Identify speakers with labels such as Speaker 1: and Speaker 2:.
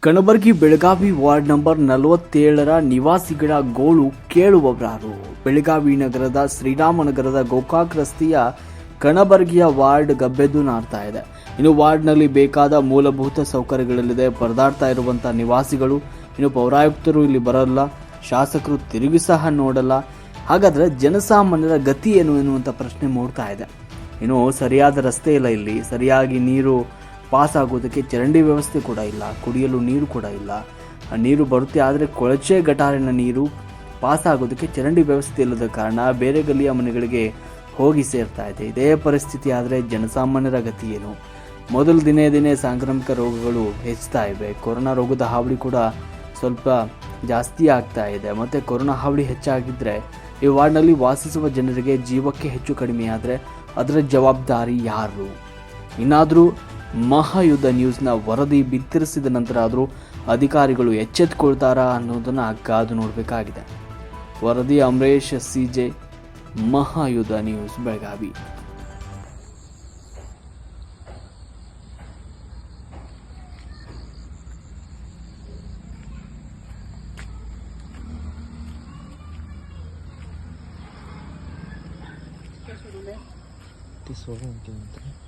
Speaker 1: Kanabargi Belagavi ward number ನಲವತ್ತೇಳರ ನಿವಾಸಿಗಳ ಗೋಳು ಕೇಳುವವರಾರು. ಬೆಳಗಾವಿ ನಗರದ ಶ್ರೀರಾಮನಗರದ ಗೋಕಾಕ್ ರಸ್ತೆಯ ಕಣಬರ್ಗಿಯ ವಾರ್ಡ್ ಗಬ್ಬೆದ್ದು ನಾಡ್ತಾ ಇದೆ. ಇನ್ನು ವಾರ್ಡ್ನಲ್ಲಿ ಬೇಕಾದ ಮೂಲಭೂತ ಸೌಕರ್ಯಗಳಲ್ಲಿದೆ. ಪರದಾಡ್ತಾ ಇರುವಂಥ ನಿವಾಸಿಗಳು, ಇನ್ನು ಪೌರಾಯುಕ್ತರು ಇಲ್ಲಿ ಬರಲ್ಲ. ಶಾಸಕರು ತಿರುಗಿ ಸಹ ನೋಡಲ್ಲ. ಹಾಗಾದರೆ ಜನಸಾಮಾನ್ಯರ ಗತಿ ಏನು ಎನ್ನುವಂಥ ಪ್ರಶ್ನೆ ಮೂಡ್ತಾ ಇದೆ. ಇನ್ನು ಸರಿಯಾದ ರಸ್ತೆ ಇಲ್ಲ ಇಲ್ಲಿ. ಸರಿಯಾಗಿ ನೀರು ಪಾಸ್ ಆಗೋದಕ್ಕೆ ಚರಂಡಿ ವ್ಯವಸ್ಥೆ ಕೂಡ ಇಲ್ಲ, ಕುಡಿಯಲು ನೀರು ಕೂಡ ಇಲ್ಲ. ಆ ನೀರು ಬರುತ್ತೆ, ಆದರೆ ಕೊಳಚೆ ಗಟಾರಿನ ನೀರು ಪಾಸ್ ಆಗೋದಕ್ಕೆ ಚರಂಡಿ ವ್ಯವಸ್ಥೆ ಇಲ್ಲದ ಕಾರಣ ಬೇರೆ ಗಲ್ಲಿಯ ಮನೆಗಳಿಗೆ ಹೋಗಿ ಸೇರ್ತಾ ಇದೆ. ಇದೇ ಪರಿಸ್ಥಿತಿ ಆದರೆ ಜನಸಾಮಾನ್ಯರ ಗತಿ ಏನು? ಮೊದಲು ದಿನೇ ದಿನೇ ಸಾಂಕ್ರಾಮಿಕ ರೋಗಗಳು ಹೆಚ್ಚುತ್ತಾ ಇವೆ. ಕೊರೋನಾ ರೋಗದ ಹಾವಳಿ ಕೂಡ ಸ್ವಲ್ಪ ಜಾಸ್ತಿ ಆಗ್ತಾ ಇದೆ. ಮತ್ತು ಕೊರೋನಾ ಹಾವಳಿ ಹೆಚ್ಚಾಗಿದ್ದರೆ ಈ ವಾರ್ಡ್ನಲ್ಲಿ ವಾಸಿಸುವ ಜನರಿಗೆ ಜೀವಕ್ಕೆ ಹೆಚ್ಚು ಕಡಿಮೆಯಾದರೆ ಅದರ ಜವಾಬ್ದಾರಿ ಯಾರು? ಇನ್ನಾದರೂ ಮಹಾಯುದ್ಧ ನ್ಯೂಸ್ನ ವರದಿ ಬಿತ್ತರಿಸಿದ ನಂತರ ಆದರೂ ಅಧಿಕಾರಿಗಳು ಎಚ್ಚೆತ್ಕೊಳ್ತಾರಾ ಅನ್ನೋದನ್ನು ಕಾದು ನೋಡಬೇಕಾಗಿದೆ ವರದಿ Amaresh C J Mahayuddha news Belagavi
Speaker 2: Tesoro, ¿qué?